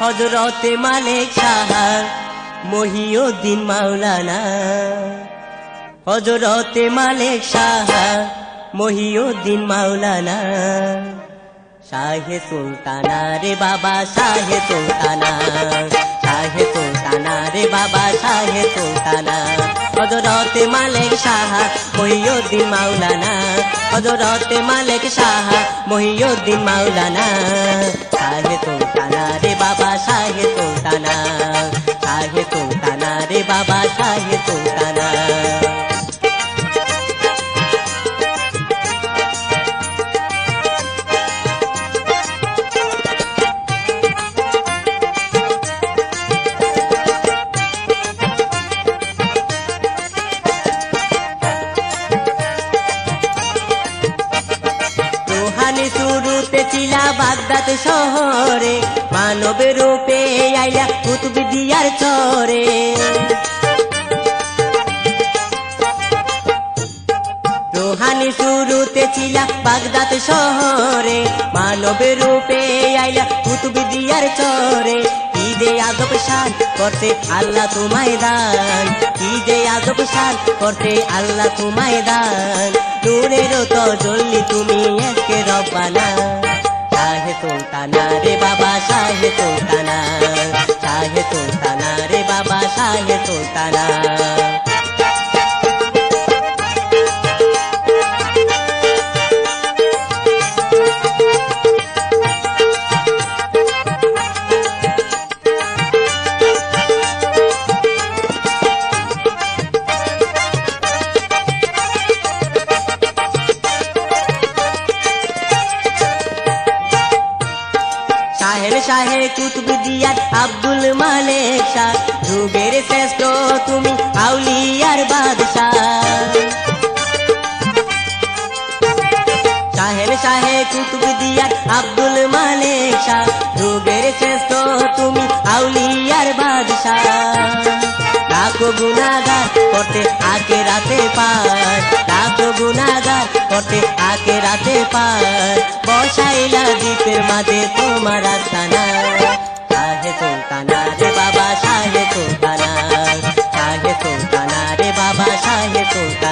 হজরতে মালিক সাহা মহিউদ্দিন মাওলানা। হজরতে মালিক সাহা মহিউদ্দিন মাওলানা। শাহে সুলতানা রে বাবা, শাহে সুলতানা। শাহে সুলতানা রে বাবা, শাহে সুলতানা। হজরতে মালিক সাহা মহিউদ্দিন মাওলানা। হজরতে মালিক সাহা মহিউদ্দিন মাওলানা। শাহে সুলতানা। রে বাবা শাহে সুলতানা শাহে সুলতানা রে বাবা শাহে সুলতানা রোহানি বাগদাদ শহরে মানব রূপে আইলা কুতুব দিয়ার চরে। রোহানি শুরুতে ছিলা বাগদাদ শহরে মানব রূপে আইলা কুতুব দিয়ার চরে। কি যে শান করতে আল্লাহ তোমায় দান। কি যে শান করতে আল্লাহ তোমায় দান। নূরের তো জ্বললি তুমি একে রব্বানা শাহে সুলতানা রে বাবা শাহে সুলতানা শাহে সুলতানা রে বাবা শাহে সুলতানা আব্দুল মালেক শাহ, যুগের শ্রেষ্ঠ তুমি আউলিয়ার বাদশাহ। শাহের শাহে কুতুব দিয়ার আব্দুল মালেক শাহ, যুগের শ্রেষ্ঠ তুমি আউলিয়ার বাদশাহ। লাখো গুনাগার করতে আগে রাতে পার, লাখো গুনাগার করতে আগে রাতে পার। বসাইলা দ্বীপের মাঝে তোমার আস্তানা। শাহে সুলতানা রে বাবা শাহে সুলতানা শাহে সুলতানা রে বাবা শাহে সুলতানা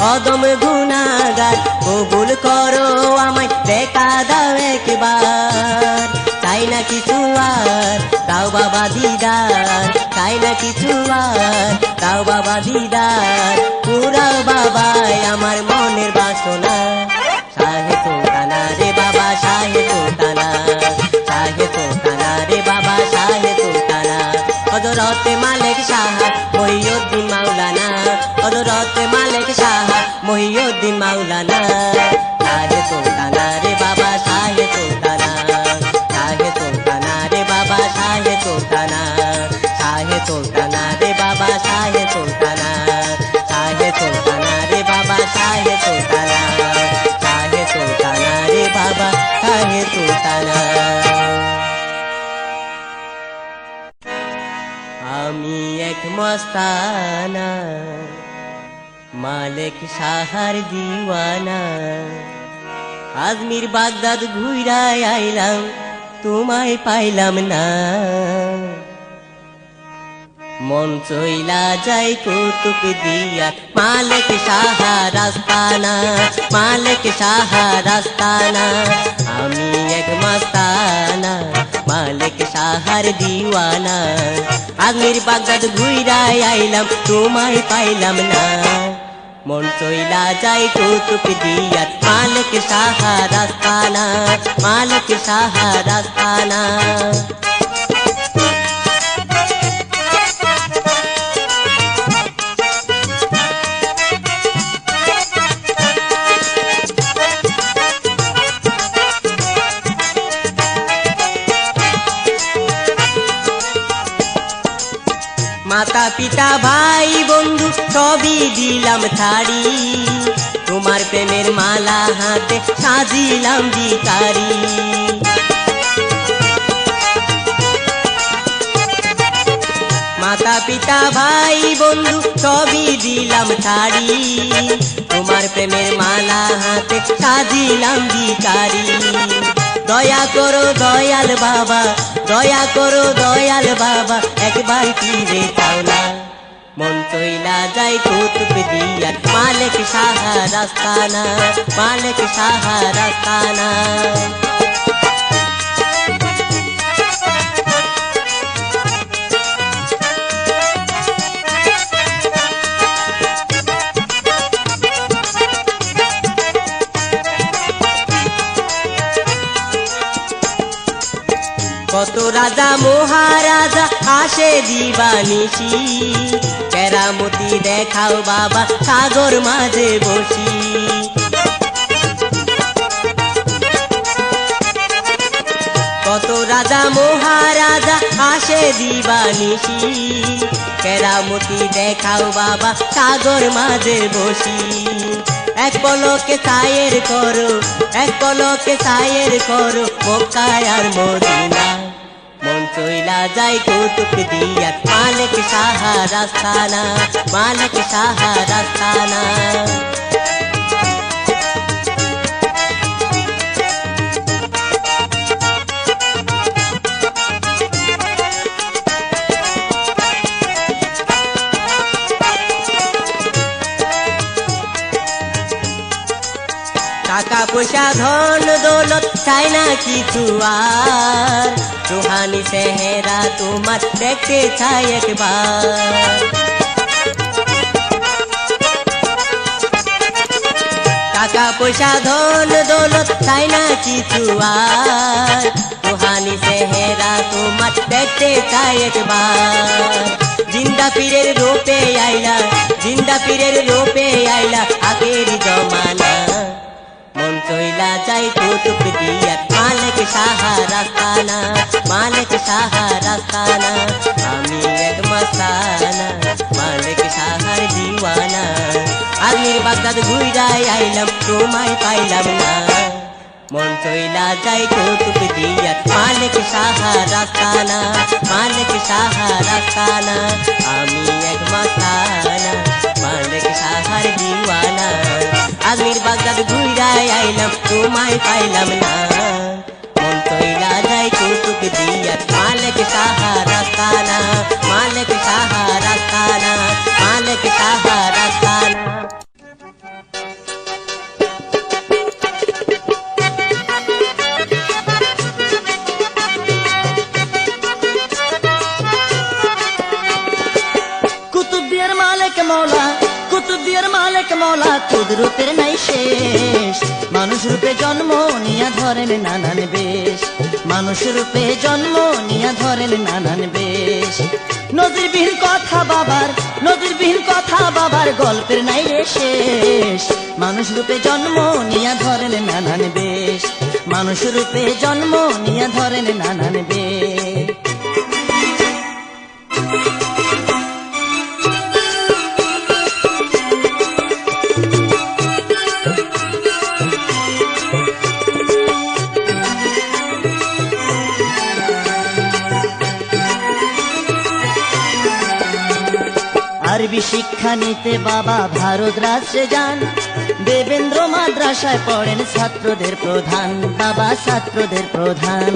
অদম গুণাগার, কবুল করো আমায়, দেখা দাও একবার। তাই না কিছু আর তাও বাবা দিদার। তাই না কিছু আর তাও বাবা দিদার। পুরা বাবাই আমার হজরতে মালিক সাহা মহিউদ্দিন মাওলানা। হজরতে মালিক সাহা মহিউদ্দিন মাওলানা। মস্তানা মালিক সাহার দিওয়ানা। আজমির বাগদাদ ঘুরাই আইলাম, তোমায় পাইলাম না। মন চইলা যাই কৌতুক দিয়া, মালিক সাহা রাস্তানা মালিক সাহা রাস্তানা আমি এক মস্তানা মালিক সাহার দিওয়ানা। আজমির বাগদাদ ঘুরাই আইলাম, তোমায় পাইলাম না। মন চইলা যাই কৌতুক দিয়া মালিক সাহা রাস্তানা মালিক সাহা রাস্তানা পিতা ভাই, বন্ধু, সবই দিলাম ছাড়ি তোমার প্রেমের মালা হাতে সাজিলাম ভিকারি মাতা পিতা ভাই, বন্ধু, সবই দিলাম ছাড়ি তোমার প্রেমের মালা হাতে সাজিলাম ভিকারি দয়া করো দয়াল বাবা দয়া করো দয়াল বাবা, একবার ফিরে চাওলা মন চইলা যায় কুতুব দিয়া, মালিক সাহা রাস্তানা, মালিক সাহা রাস্তানা। কত রাজা, মহারাজা, আসে দিবানিশি। কেরামতি দেখাও বাবা, সাগর মাঝে বসি। কত রাজা, মহারাজা, আসে দিবানিশি। কেরামতি দেখাও বাবা, সাগর মাঝে বসি। এক পলকে সায়ের করো, এক পলকে সায়ের করো, মক্কায় আর মদিনা চইলা যায় কৌতুক দিয়া মালিক সাহা রাস্তানা মালিক সাহা রাস্তানা পয়সা ধন দৌলত চাই না কিছু আর? রুহানি চেহারা তোমার দেখতে চাই একবার। টাকা পয়সা ধন দৌলত চাই না কিছু আর? রুহানি চেহারা তোমার দেখতে চাই একবার। জিন্দা পীরের রূপে আইলা, জিন্দা পীরের রূপে আইলা আগের জমানা। মন চইলা যাই কুতুব দিয়া মালিক সাহা রাস্তানা মালিক সাহা রাস্তানা আমি এক মস্তানা মালিক সাহার দিওয়ানা আমির বাগদাদ ঘুরাই আইলাম তোমায় পাইলাম না মন চইলা যাই কুতুব দিয়া মালিক সাহা রাস্তানা মালিক সাহা রাস্তানা আমি এক মস্তানা মালিক সাহার দিওয়ানা। আজমির বাগদাদ ঘুরাই আইলাম, তোমায় পাইলাম না। মন তৈলা যায় কৌতুক দিয়া, মালিক সাহা কুদরতের নাই শেষ। মানুষ রূপে জন্ম নিয়া ধরেন নানান বেশ। মানুষ রূপে জন্ম নিয়া ধরেন নানান বেশ। নদীরবিহীন কথা বাবার নদীরবিহীন কথা বাবার গল্পের নাই রে শেষ। মানুষ রূপে জন্ম নিয়া ধরেন নানান বেশ। মানুষ রূপে জন্ম নিয়া ধরেন নানান বেশ। আরবি শিক্ষা নিতে বাবা ভারত রাজ্যে যান। দেবেন্দ্র মাদ্রাসায় পড়েন ছাত্রদের প্রধান বাবা ছাত্রদের প্রধান।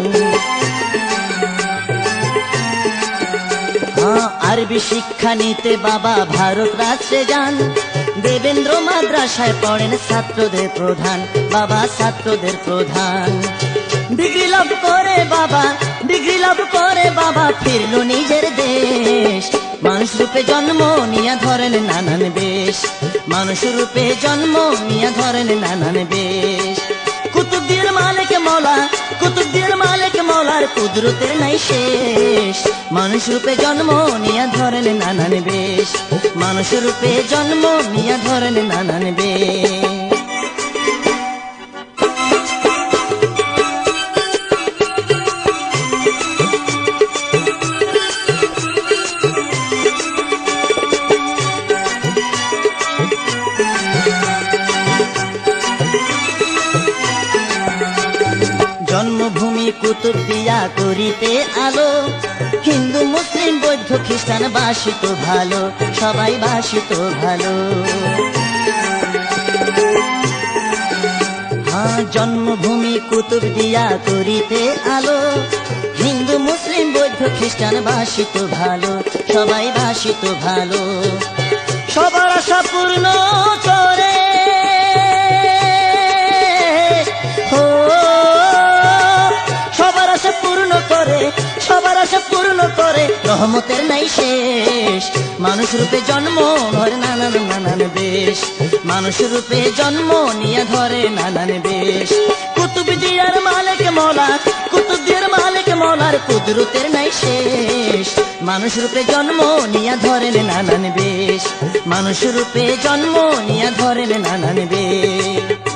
হ্যাঁ, আরবি শিক্ষা নিতে বাবা ভারত রাজ্যে যান। দেবেন্দ্র মাদ্রাসায় পড়েন ছাত্রদের প্রধান বাবা ছাত্রদের প্রধান। ডিগ্রি লাভ করে বাবা, ডিগ্রি লাভ করে বাবা, ফিরল নিজের দেশ। মানুষ রূপে জন্ম নিয়া ধরেন নানান বেশ। মানুষ রূপে জন্ম নিয়া ধরেন নানান বেশ। কুতুবদের মালিক মৌলা, কুতুবদের মালিক মৌলার কুদরতের নাই শেষ। মানুষ রূপে জন্ম নিয়া ধরেন নানান বেশ। মানুষ রূপে জন্ম নিয়া ধরেন নানান বেশ। কুতুব দিয়া করিতে আলো। হিন্দু, মুসলিম, বৌদ্ধ, খ্রিস্টান, বাসিত ভালো, সবাই বাসিত ভালো। হ্যাঁ জন্মভূমি কুতুব দিয়া করিতে আলো। হিন্দু, মুসলিম, বৌদ্ধ, খ্রিস্টান, বাসিত ভালো, সবাই বাসিত ভালো। সবার আশা পূর্ণ করে করে, সবার আশা পূর্ণ করে, রহমতের নাই শেষ। মানুষ রূপে জন্ম ধরে নানান নানান বেশ। মানুষ রূপে জন্ম নিয়ে ধরে নানান বেশ। কুতুব দিয়ার মালিক মৌলা কুতুব মালিক মৌলার কুদরতের নাই শেষ। মানুষ রূপে জন্ম নিয়ে ধরেন নানান বেশ। মানুষ রূপে জন্ম নিয়ে ধরেন নানান বেশ।